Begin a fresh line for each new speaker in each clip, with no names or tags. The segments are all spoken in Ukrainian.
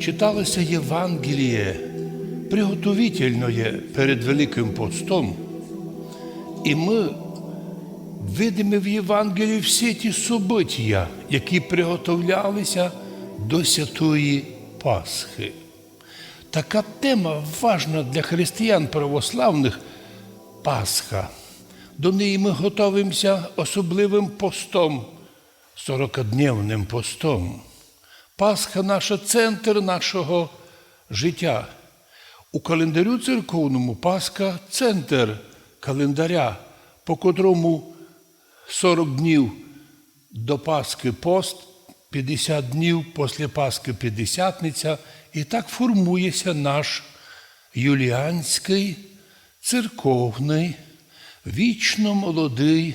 Читалося Євангеліє приготовительне перед Великим постом. І ми видимо в Євангелії всі ті события, які приготовлялися до святої Пасхи. Така тема важна для християн православних Пасха. До неї ми готуємося особливим постом, 40-дневним постом. Пасха наша центр нашого життя. У календарю церковному Пасха центр календаря, по котрому 40 днів до Пасхи пост, 50 днів після Пасхи П'ятдесятниця, і так формується наш юліанський церковний, вічно молодий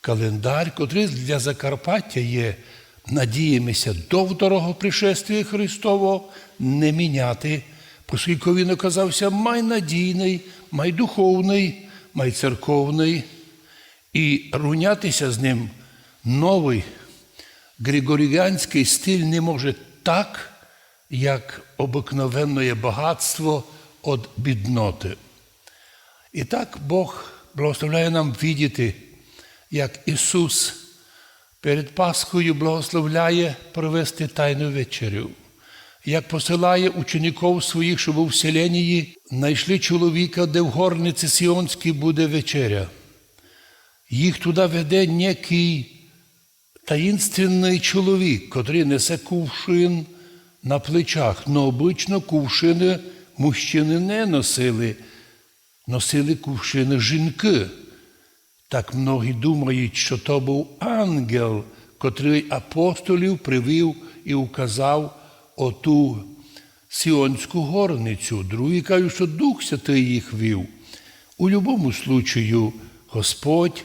календар, котрий для Закарпаття є, надіємося, до второго пришествия Христового не міняти, оскільки він оказався майнадійний, майдуховний, майцерковний, і рунятися з ним новий григоріанський стиль не може так, як обикновенне багатство від бідноти. І так Бог благословляє нам видіти, як Ісус перед Пасхою благословляє провести Тайну вечерю, як посилає учеників своїх, щоб у вселенні знайшли чоловіка, де в горниці Сіонській буде вечеря. Їх туди веде некий таїнственний чоловік, котрий несе кувшин на плечах. Но обично кувшини мужчини не носили, носили кувшини жінки. Так многі думають, що то був ангел, котрий апостолів привів і указав оту Сіонську горницю. Другі кажуть, що Дух Святий їх вів. У будь-якому случаю Господь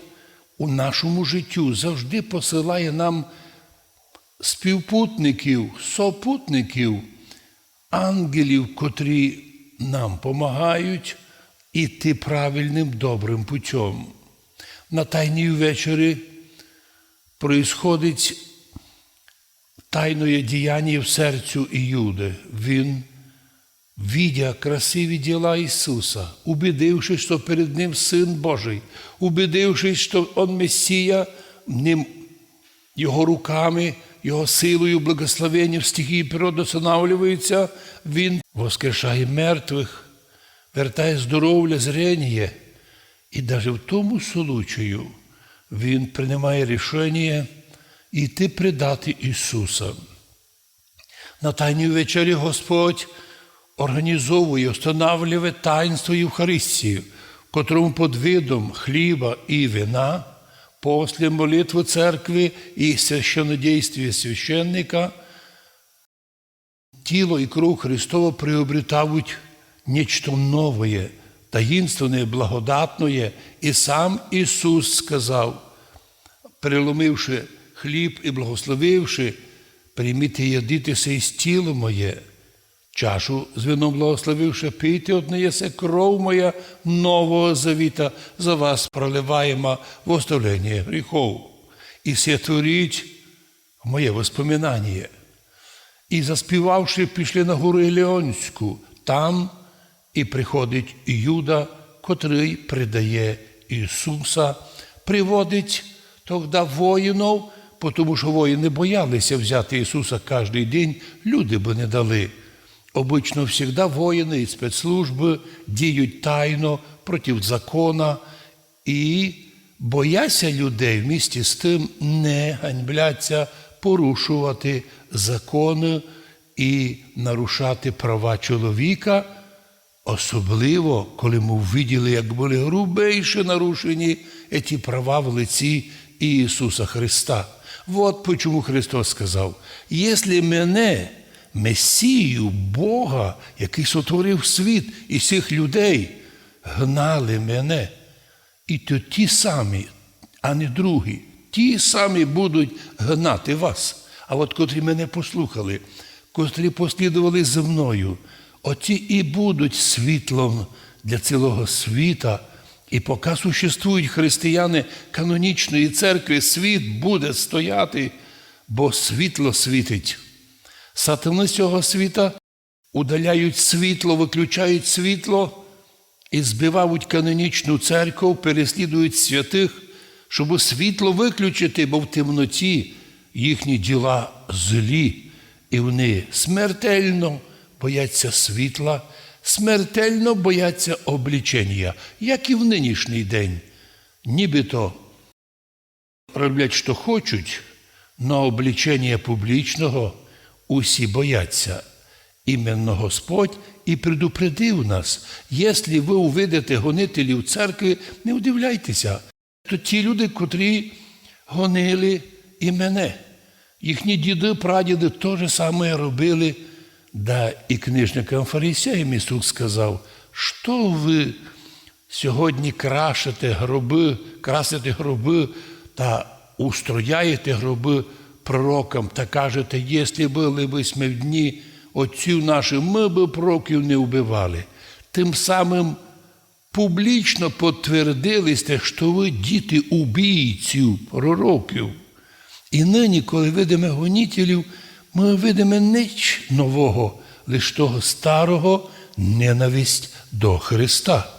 у нашому життю завжди посилає нам співпутників, сопутників, ангелів, котрі нам допомагають іти правильним добрим путем. На Тайній вечері происходить тайное діяння в серцю Іуди. Він, видя красиві діла Ісуса, убедившись, що перед Ним Син Божий, убедившись, що Он Месія, ним, Його руками, Його силою, благословенням стихії природи встановлюється, Він воскрешає мертвих, вертає здоров'я, зрення. І навіть в тому случаю Він приймає рішення йти предати Ісуса. На Тайній вечері Господь організовує, встановлює таїнство Євхаристії, котрому під видом хліба і вина, після молитви церкви і священнодействия священника, тіло і кров Христова приобретають нечто нове, таїнственне, благодатне, і сам Ісус сказав, переломивши хліб і благословивши, прийміть і ядитися із тіло моє, чашу з вином благословивши, пийте от неї се кров моя нового завіта за вас проливаємо в оставлення гріхов. І сетворіть моє воспоминання. І заспівавши, пішли на гору Елеонську, там і приходить Юда, котрий придає Ісуса, приводить тоді воїнів, тому що воїни боялися взяти Ісуса кожен день, люди би не дали. Обично завжди воїни і спецслужби діють тайно проти закона і бояться людей в місті з тим не ганьбляться порушувати закони і нарушати права чоловіка. Особливо, коли ми виділи, як були грубейше нарушені ці права в лиці Ісуса Христа. Вот чому Христос сказав: якщо мене, Месію Бога, який сотворив світ і всіх людей, гнали мене, і то ті самі, а не другі, ті самі будуть гнати вас. А от котрі мене послухали, котрі послідували за мною, оті і будуть світлом для цілого світа. І поки существують християни канонічної церкви, світ буде стояти, бо світло світить. Сатани цього світа удаляють світло, виключають світло і збивають канонічну церкву, переслідують святих, щоб світло виключити, бо в темноті їхні діла злі, і вони смертельно бояться світла, смертельно бояться облічення, як і в нинішній день. Нібито роблять, що хочуть, на облічення публічного усі бояться. Іменно Господь і предупредив нас, якщо ви увидите гонителів церкви, не удивляйтеся, то ті люди, котрі гонили і мене. Їхні діди, прадіди те ж саме робили. Да і книжникам фарисеям Ісус сказав, що ви сьогодні крашите гроби, красите гроби та устрояєте гроби пророкам та кажете, якщо були б ми в дні отців наших, ми б пророків не вбивали. Тим самим публічно підтвердили сте, що ви діти убійців, пророків. І нині, коли видимо гонітелів, ми видимо ніч нового, лише того старого ненависть до Христа.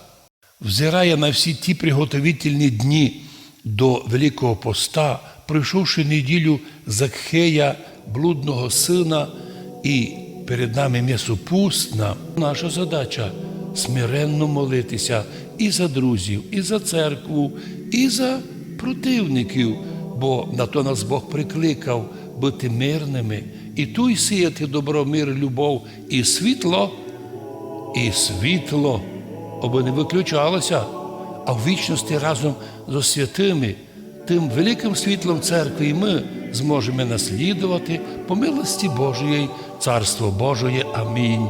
Взирає на всі ті приготовительні дні до Великого Поста, пройшовши неділю Закхея, блудного сина, і перед нами м'ясопустна, наша задача смиренно молитися і за друзів, і за церкву, і за противників, бо на то нас Бог прикликав бути мирними і ту й сіяти добро, мир, любов і світло, і світло, аби не виключалося, а в вічності разом з святими, тим великим світлом церкви і ми зможемо наслідувати по милості Божої, Царство Божої. Амінь.